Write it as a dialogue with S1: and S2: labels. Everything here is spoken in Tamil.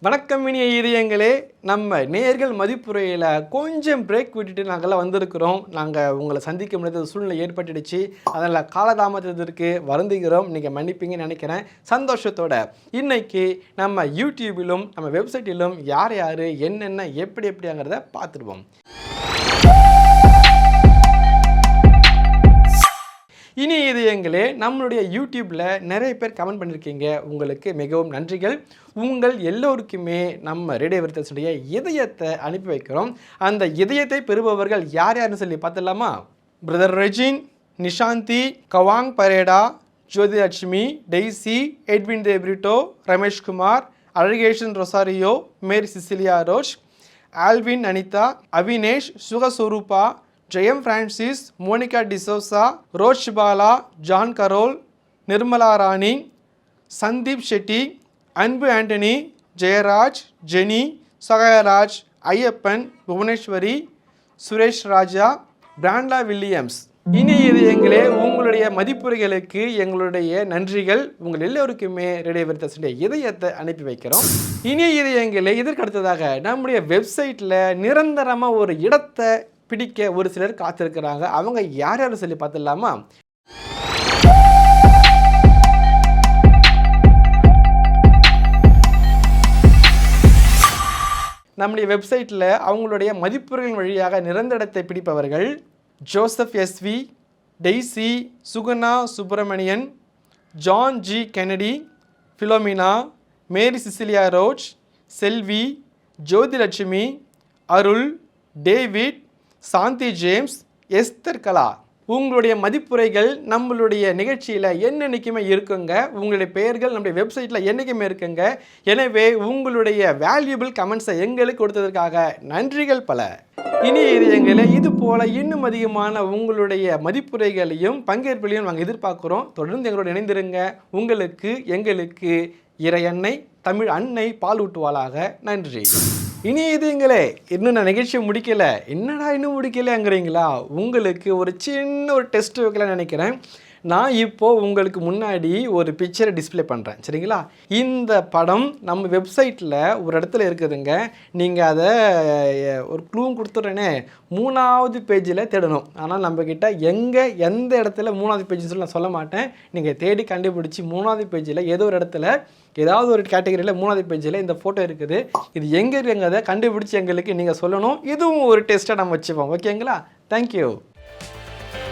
S1: வணக்கம் இனிய இதயங்களே நம்ம நேர்கள் மதிப்புரையில் கொஞ்சம் பிரேக் விட்டுட்டு நாங்கள்லாம் வந்திருக்கிறோம். நாங்கள் உங்களை சந்திக்க முடியாத சூழ்நிலை ஏற்பட்டுடுச்சு. அதனால் காலதாமதத்திற்கு வருந்துகிறோம். நீங்கள் மன்னிப்பீங்கன்னு நினைக்கிறேன். சந்தோஷத்தோட இன்னைக்கு நம்ம யூடியூபிலும் நம்ம வெப்சைட்டிலும் யார் யார் என்னென்ன எப்படி எப்படிங்கிறத பார்த்துருவோம் நம்மளுடைய யூடியூப்பில் நிறைய பேர் கமெண்ட் பண்ணியிருக்கீங்க உங்களுக்கு மிகவும் நன்றிகள். உங்கள் எல்லோருக்குமே நம்ம ரேடியோ விருத்தசுடைய இதயத்தை அனுப்பி வைக்கிறோம். அந்த இதயத்தை பெறுபவர்கள் யார் யாருன்னு சொல்லி பார்த்துடலாமா? பிரதர் ரஜின் நிஷாந்தி கவாங் பரேடா Jothilakshmi Daisy Edwin De Britto Rameshkumar Alagesan Rosario Mary Cecilia Roche Alvin Anitha Avinesh Sugaswaroopa Jayam Francis Monica D'Souza Roche Bala John Carol Nirmala Rani Sandeep Shetty Anbu Antony Jeyaraj Jenny Sahayaraj Ayyappan Bhuvaneswari Suresh Raja பிராண்ட்லா Williams. இனி இதயங்களே உங்களுடைய மதிப்புரைகளுக்கு எங்களுடைய நன்றிகள். உங்கள் எல்லோருக்குமே ரேடியோ விருத்தசுடைய இதயத்தை அனுப்பி வைக்கிறோம். இனி இதயங்களே இதற்கு அடுத்ததாக நம்முடைய வெப்சைட்டில் நிரந்தரமாக ஒரு இடத்தை பிடிக்க ஒரு சிலர் காத்திருக்கிறாங்க. அவங்க யார் யார் சொல்லி பார்த்துடலாமா? நம்முடைய வெப்சைட்டில் அவங்களுடைய மதிப்புகள் வழியாக நிரந்தர இடத்தை பிடிப்பவர்கள் Joseph S V Daisy Suguna Subramanian John G Kennedy Philomena Mary Cecilia Roche Selvi Jothilakshmi Arul David Shanthi James Esther Kala. உங்களுடைய மதிப்புரைகள் நம்மளுடைய நிகழ்ச்சியில் என்னென்னைக்குமே இருக்குங்க. உங்களுடைய பெயர்கள் நம்முடைய வெப்சைட்டில் என்றைக்குமே இருக்குங்க. எனவே உங்களுடைய வேல்யூபிள் கமெண்ட்ஸை எங்களுக்கு கொடுத்ததற்காக நன்றிகள் பல. இனி இதயங்களே இது போல இன்னும் அதிகமான உங்களுடைய மதிப்புரைகளையும் பங்கேற்பையும் நாங்கள் எதிர்பார்க்குறோம். தொடர்ந்து எங்களோட இணைந்திருங்க. உங்களுக்கு எங்களுக்கு இறையன்னை தமிழ் அன்னை பால் ஊட்டுவாளாக நன்றி. இனி இதுங்களே இன்னும் நான் நிகழ்ச்சியை முடிக்கலை. என்னடா இன்னும் முடிக்கலைங்கிறீங்களா உங்களுக்கு ஒரு சின்ன ஒரு டெஸ்ட் வைக்கலாம்னு நினைக்கிறேன். நான் இப்போது உங்களுக்கு முன்னாடி ஒரு பிக்சரை டிஸ்ப்ளே பண்ணுறேன் சரிங்களா? இந்த படம் நம்ம வெப்சைட்டில் ஒரு இடத்துல இருக்குதுங்க. நீங்கள் அதை ஒரு க்ளூவும் கொடுத்துட்றேனே. மூணாவது பேஜில் தேடணும். ஆனால் நம்மக்கிட்ட எங்கே எந்த இடத்துல மூணாவது பேஜ்னு சொல்லி நான் சொல்ல மாட்டேன். நீங்கள் தேடி கண்டுபிடிச்சி மூணாவது பேஜில் ஏதோ ஒரு இடத்துல ஏதாவது ஒரு கேட்டகரியில் மூணாவது பேஜில் இந்த ஃபோட்டோ இருக்குது. இது எங்கே இருக்குங்கிறத கண்டுபிடிச்சி எங்களுக்கு நீங்கள் சொல்லணும். இதுவும் ஒரு டெஸ்ட்டாக நம்ம வச்சுப்போம். ஓகேங்களா தேங்க்யூ